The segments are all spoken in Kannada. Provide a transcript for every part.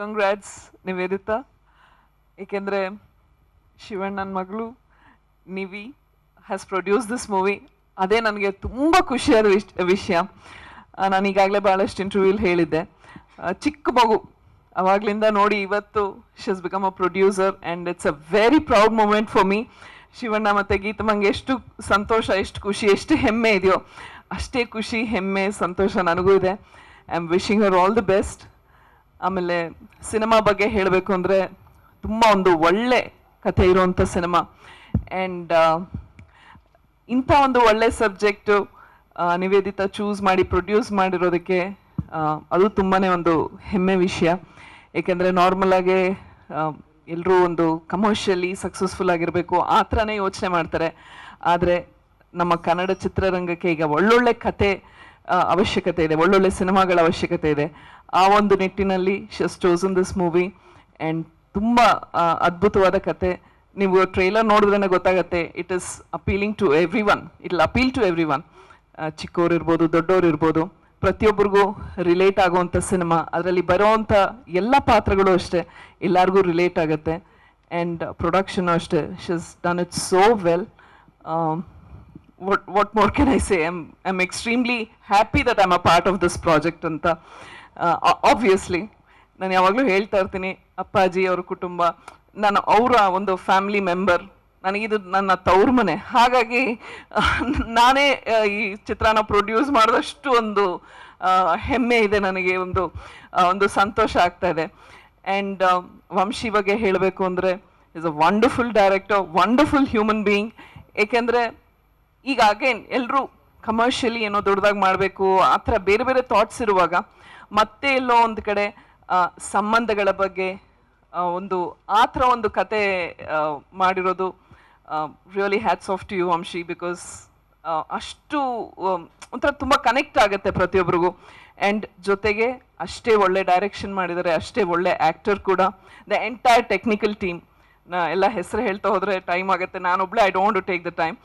ಕಂಗ್ರ್ಯಾಟ್ಸ್ ನಿವೇದಿತ. ಏಕೆಂದರೆ ಶಿವಣ್ಣನ ಮಗಳು Nivi has produce this movie ಅದೇ ನನಗೆ ತುಂಬ ಖುಷಿಯಾದ ವಿಷ್, ವಿಷಯ. ನಾನು ಈಗಾಗಲೇ ಭಾಳಷ್ಟು ಇಂಟರ್ವ್ಯೂಲ್ ಹೇಳಿದ್ದೆ. ಚಿಕ್ಕ ಮಗು. ಅವಾಗ್ಲಿಂದ ನೋಡಿ ಇವತ್ತು she's become a producer and it's a very proud moment for me Shivanna ಮತ್ತು ಗೀತಮ್ಮಂಗೆ ಎಷ್ಟು ಸಂತೋಷ, ಎಷ್ಟು ಖುಷಿ, ಎಷ್ಟು ಹೆಮ್ಮೆ ಇದೆಯೋ ಅಷ್ಟೇ ಖುಷಿ, ಹೆಮ್ಮೆ, ಸಂತೋಷ ನನಗೂ ಇದೆ. I am wishing her all the best ಆಮೇಲೆ ಸಿನಿಮಾ ಬಗ್ಗೆ ಹೇಳಬೇಕು ಅಂದರೆ ತುಂಬ ಒಂದು ಒಳ್ಳೆ ಕಥೆ ಇರುವಂಥ ಸಿನಿಮಾ. ಆ್ಯಂಡ್ ಇಂಥ ಒಂದು ಒಳ್ಳೆ ಸಬ್ಜೆಕ್ಟು ನಿವೇದಿತ ಚೂಸ್ ಮಾಡಿ ಪ್ರೊಡ್ಯೂಸ್ ಮಾಡಿರೋದಕ್ಕೆ ಅದು ತುಂಬಾ ಒಂದು ಹೆಮ್ಮೆ ವಿಷಯ. ಏಕೆಂದರೆ ನಾರ್ಮಲಾಗೆ ಎಲ್ಲರೂ ಒಂದು ಕಮರ್ಷಿಯಲಿ ಸಕ್ಸಸ್ಫುಲ್ ಆಗಿರಬೇಕು, ಆ ಥರನೇ ಯೋಚನೆ ಮಾಡ್ತಾರೆ. ಆದರೆ ನಮ್ಮ ಕನ್ನಡ ಚಿತ್ರರಂಗಕ್ಕೆ ಈಗ ಒಳ್ಳೊಳ್ಳೆ ಕತೆ ಅವಶ್ಯಕತೆ ಇದೆ, ಒಳ್ಳೊಳ್ಳೆ ಸಿನಿಮಾಗಳ ಅವಶ್ಯಕತೆ ಇದೆ. ಆ ಒಂದು ನಿಟ್ಟಿನಲ್ಲಿ she's chosen this movie and ತುಂಬ ಅದ್ಭುತವಾದ ಕತೆ. ನೀವು ಟ್ರೈಲರ್ ನೋಡಿದ್ರೇ ಗೊತ್ತಾಗತ್ತೆ it is appealing to everyone it appeal to everyone ಚಿಕ್ಕವ್ರು ಇರ್ಬೋದು ದೊಡ್ಡವ್ರು ಇರ್ಬೋದು, ಪ್ರತಿಯೊಬ್ಬರಿಗೂ ರಿಲೇಟ್ ಆಗುವಂಥ ಸಿನಿಮಾ. ಅದರಲ್ಲಿ ಬರೋವಂಥ ಎಲ್ಲ ಪಾತ್ರಗಳು ಅಷ್ಟೇ, ಎಲ್ಲರಿಗೂ ರಿಲೇಟ್ ಆಗುತ್ತೆ. ಆ್ಯಂಡ್ ಪ್ರೊಡಕ್ಷನು ಅಷ್ಟೇ she's done it so well what what more can I say? I'm I'm extremely happy that I'm a part of this project ಅಂತ obviously. ನಾನು ಯಾವಾಗಲೂ ಹೇಳ್ತಾ ಇರ್ತೀನಿ, ಅಪ್ಪಾಜಿ ಅವ್ರ ಕುಟುಂಬ, ನಾನು ಅವರ ಒಂದು ಫ್ಯಾಮಿಲಿ ಮೆಂಬರ್ ನನಗಿದು ನನ್ನ ತವ್ರ ಮನೆ. ಹಾಗಾಗಿ, ನಾನೇ ಈ ಚಿತ್ರನ ಪ್ರೊಡ್ಯೂಸ್ ಮಾಡಿದಷ್ಟು ಒಂದು ಹೆಮ್ಮೆ ಇದೆ ನನಗೆ, ಒಂದು ಒಂದು ಸಂತೋಷ ಆಗ್ತಾ ಇದೆ. ಆ್ಯಂಡ್ ವಂಶಿ ಬಗ್ಗೆ ಹೇಳಬೇಕು ಅಂದರೆ is a wonderful director wonderful human being ಏಕೆಂದರೆ ಈಗ ಅಗೇನ್ ಎಲ್ಲರೂ ಕಮರ್ಷಿಯಲಿ ಏನೋ ದೊಡ್ಡದಾಗಿ ಮಾಡಬೇಕು, ಆ ಥರ ಬೇರೆ ಬೇರೆ ಥಾಟ್ಸ್ ಇರುವಾಗ ಮತ್ತೆ ಎಲ್ಲೋ ಒಂದು ಕಡೆ ಸಂಬಂಧಗಳ ಬಗ್ಗೆ ಒಂದು, ಆ ಥರ ಒಂದು ಕತೆ ಮಾಡಿರೋದು really hats off to you Vamshi because ಅಷ್ಟು ಒಂಥರ ತುಂಬ ಕನೆಕ್ಟ್ ಆಗುತ್ತೆ ಪ್ರತಿಯೊಬ್ಬರಿಗೂ ಆ್ಯಂಡ್ ಜೊತೆಗೆ ಅಷ್ಟೇ ಒಳ್ಳೆ ಡೈರೆಕ್ಷನ್ ಮಾಡಿದ್ದಾರೆ, ಅಷ್ಟೇ ಒಳ್ಳೆ ಆ್ಯಕ್ಟರ್ ಕೂಡ ದ ಎಂಟೈರ್ ಟೆಕ್ನಿಕಲ್ ಟೀಮ್ ನಾ ಎಲ್ಲ ಹೆಸರು ಹೇಳ್ತಾ ಹೋದರೆ ಟೈಮ್ ಆಗುತ್ತೆ. ನಾನೊಬ್ಳೆ I don't to take the time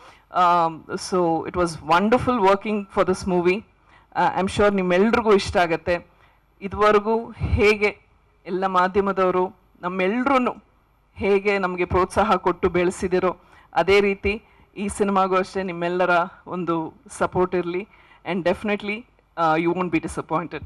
so it was wonderful working for this movie I am sure ನಿಮ್ಮೆಲ್ರಿಗೂ ಇಷ್ಟ ಆಗುತ್ತೆ. ಇದುವರೆಗೂ ಹೇಗೆ ಎಲ್ಲ ಮಾಧ್ಯಮದವರು ನಮ್ಮೆಲ್ಲರೂ ಹೇಗೆ ನಮಗೆ ಪ್ರೋತ್ಸಾಹ ಕೊಟ್ಟು ಬೆಳೆಸಿದಿರೋ ಅದೇ ರೀತಿ ಈ ಸಿನಿಮಾಗೂ ಅಷ್ಟೇ ನಿಮ್ಮೆಲ್ಲರ ಒಂದು ಸಪೋರ್ಟ್ ಇರಲಿ. And definitely you won't be disappointed